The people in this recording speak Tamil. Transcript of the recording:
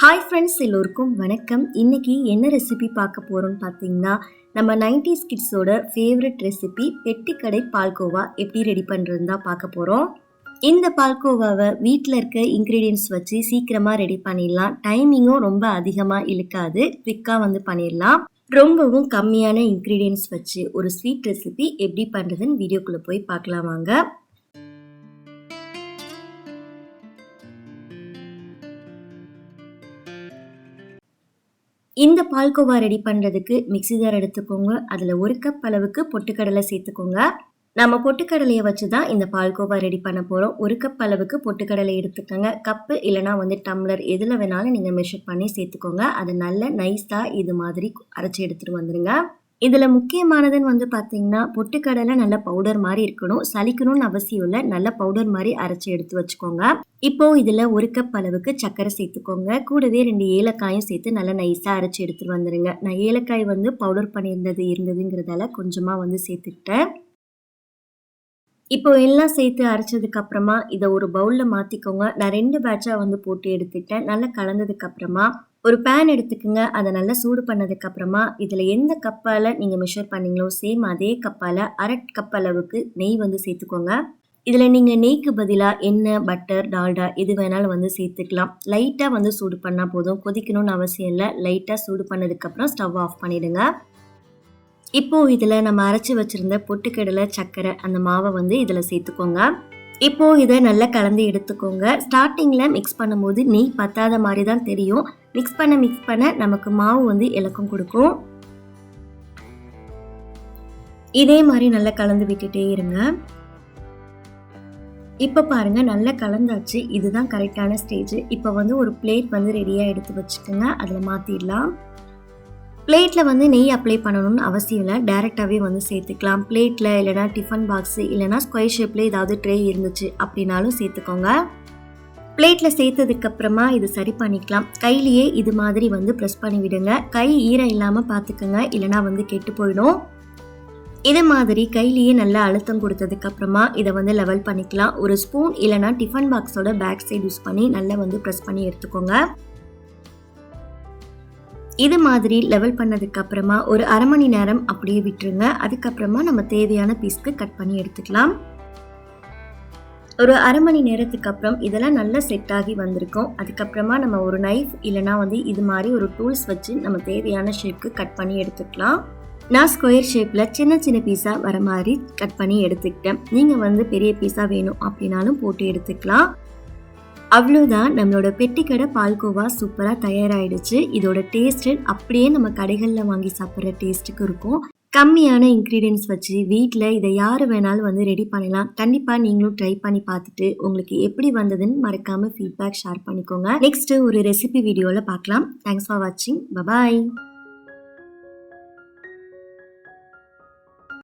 ஹாய் ஃப்ரெண்ட்ஸ் எல்லோருக்கும் வணக்கம். இன்னைக்கு என்ன ரெசிபி பார்க்க போகிறோம்னு பார்த்தீங்கன்னா நம்ம நைன்டிஸ் கிட்ஸோட ஃபேவரட் ரெசிபி பெட்டிக்கடை பால்கோவா எப்படி ரெடி பண்ணுறதுன்னு தான் பார்க்க போகிறோம் இந்த பால்கோவாவை வீட்டில் இருக்க இன்க்ரீடியன்ஸ் வச்சு சீக்கிரமாக ரெடி பண்ணிடலாம். டைமிங்கும் ரொம்ப அதிகமாக இழுக்காது. குவிக்காக வந்து பண்ணிடலாம். ரொம்பவும் கம்மியான இன்க்ரீடியன்ஸ் வச்சு ஒரு ஸ்வீட் ரெசிபி எப்படி பண்ணுறதுன்னு வீடியோக்குள்ளே போய் பார்க்கலாம் வாங்க. இந்த பால்கோவா ரெடி பண்ணுறதுக்கு மிக்ஸி ஜார் எடுத்துக்கோங்க. அதில் ஒரு கப் அளவுக்கு பொட்டுக்கடலை சேர்த்துக்கோங்க. நம்ம பொட்டுக்கடலையை வச்சு தான் இந்த பால்கோவா ரெடி பண்ண போகிறோம் ஒரு கப் அளவுக்கு பொட்டுக்கடலை எடுத்துக்கோங்க. கப்பு இல்லைனா வந்து டம்ளர் எதில் வேணாலும் நீங்கள் மெஷர் பண்ணி சேர்த்துக்கோங்க. அதை நல்ல நைஸாக இது மாதிரி அரைச்சி எடுத்துகிட்டு வந்துடுங்க இதில் முக்கியமானதுன்னு வந்து பார்த்தீங்கன்னா பொட்டுக்கடலை நல்ல பவுடர் மாதிரி இருக்கணும். சலிக்கணும்னு அவசியம் இல்லை. நல்ல பவுடர் மாதிரி அரைச்சி எடுத்து வச்சுக்கோங்க. இப்போ இதில் ஒரு கப் அளவுக்கு சர்க்கரை சேர்த்துக்கோங்க. கூடவே ரெண்டு ஏலக்காயும் சேர்த்து நல்லா நைஸாக அரைச்சி எடுத்துகிட்டு வந்துடுங்க நான் ஏலக்காய் வந்து பவுடர் பண்ணியிருந்தது இருந்ததுங்கிறதால கொஞ்சமாக வந்து சேர்த்துக்கிட்டேன். இப்போ எல்லாம் சேர்த்து அரைச்சதுக்கு அப்புறமா இதை ஒரு பவுலில் மாற்றிக்கோங்க நான் ரெண்டு பேட்சாக வந்து போட்டு எடுத்துக்கிட்டேன். நல்லா கலந்ததுக்கு அப்புறமா ஒரு பேன் எடுத்துக்கோங்க. அதை நல்லா சூடு பண்ணதுக்கப்புறமா இதில் எந்த கப்பால் நீங்கள் மெஷர் பண்ணீங்களோ சேம் அதே கப்பால் அரை கப் அளவுக்கு நெய் வந்து சேர்த்துக்கோங்க. இதில் நீங்கள் நெய்க்கு பதிலாக எண்ணெய் பட்டர் டால்டா எது வேணாலும் வந்து சேர்த்துக்கலாம். லைட்டாக வந்து சூடு பண்ணால் போதும். கொதிக்கணும்னு அவசியம் இல்லை. லைட்டாக சூடு பண்ணதுக்கப்புறம் ஸ்டவ் ஆஃப் பண்ணிவிடுங்க இப்போது இதில் நம்ம அரைச்சி வச்சுருந்த பொட்டுக்கடலை சர்க்கரை அந்த மாவை வந்து இதில் சேர்த்துக்கோங்க. இப்போது இதை நல்லா கலந்து எடுத்துக்கோங்க. ஸ்டார்டிங்கில் மிக்ஸ் பண்ணும்போது நெய் பத்தாத மாதிரி தான் தெரியும். மிக்ஸ் பண்ண மிக்ஸ் பண்ண நமக்கு மாவு வந்து இலக்கம் கொடுக்கும். இதே மாதிரி நல்லா கலந்து விட்டுட்டே இருங்க. இப்போ பாருங்க நல்லா கலந்தாச்சு. இதுதான் கரெக்டான ஸ்டேஜ் இப்போ வந்து ஒரு பிளேட் வந்து ரெடியாக எடுத்து வச்சுக்கோங்க. அதில் மாற்றிடலாம் பிளேட்டில் வந்து நெய் அப்ளை பண்ணணும்னு அவசியம் இல்லை. டேரெக்டாகவே வந்து சேர்த்துக்கலாம். பிளேட்டில் இல்லைனா டிஃபன் பாக்ஸு இல்லைனா ஸ்கொயர் ஷேப்பில் ஏதாவது ட்ரே இருந்துச்சு அப்படின்னாலும் சேர்த்துக்கோங்க. பிளேட்டில் சேர்த்ததுக்கப்புறமா இது சரி பண்ணிக்கலாம். கையிலேயே இது மாதிரி வந்து ப்ரெஸ் பண்ணி விடுங்க கை ஈரம் இல்லாமல் பார்த்துக்கோங்க. இல்லைனா வந்து கெட்டு போயிடும். இதே மாதிரி கையிலேயே நல்லா அழுத்தம் கொடுத்ததுக்கப்புறமா இதை வந்து லெவல் பண்ணிக்கலாம். ஒரு ஸ்பூன் இல்லைனா டிஃபன் பாக்ஸோட பேக் சைடு யூஸ் பண்ணி நல்லா வந்து ப்ரெஸ் பண்ணி எடுத்துக்கோங்க. இது மாதிரி லெவல் பண்ணதுக்கு அப்புறமா ஒரு அரை மணி நேரம் அப்படியே விட்டுருங்க. அதுக்கப்புறமா நம்ம தேவையான பீஸ்க்கு கட் பண்ணி எடுத்துக்கலாம். ஒரு அரை மணி நேரத்துக்கு அப்புறம் இதெல்லாம் நல்லா செட் ஆகி வந்திருக்கும். அதுக்கப்புறமா நம்ம ஒரு நைஃப் இல்லைனா வந்து இது மாதிரி ஒரு டூல்ஸ் வச்சு நம்ம தேவையான ஷேப்க்கு கட் பண்ணி எடுத்துக்கலாம். நான் ஸ்கொயர் ஷேப்பில் சின்ன சின்ன பீஸாக வர மாதிரி கட் பண்ணி எடுத்துக்கிட்டேன். நீங்கள் வந்து பெரிய பீஸாக வேணும் அப்படின்னாலும் போட்டு எடுத்துக்கலாம். அவ்வளோதான் நம்மளோட பெட்டிக்கடை பால்கோவா சூப்பராக தயாராகிடுச்சு இதோட டேஸ்ட்டு அப்படியே நம்ம கடைகளில் வாங்கி சாப்பிட்ற டேஸ்ட்டுக்கு இருக்கும். கம்மியான இன்க்ரீடியன்ஸ் வச்சு வீட்டில் இதை யார் வேணாலும் வந்து ரெடி பண்ணலாம் கண்டிப்பாக நீங்களும் ட்ரை பண்ணி பார்த்துட்டு உங்களுக்கு எப்படி வந்ததுன்னு மறக்காமல் ஃபீட்பேக் ஷேர் பண்ணிக்கோங்க. நெக்ஸ்ட்டு ஒரு ரெசிபி வீடியோவில் பார்க்கலாம். தேங்க்ஸ் ஃபார் வாட்சிங் பபாய்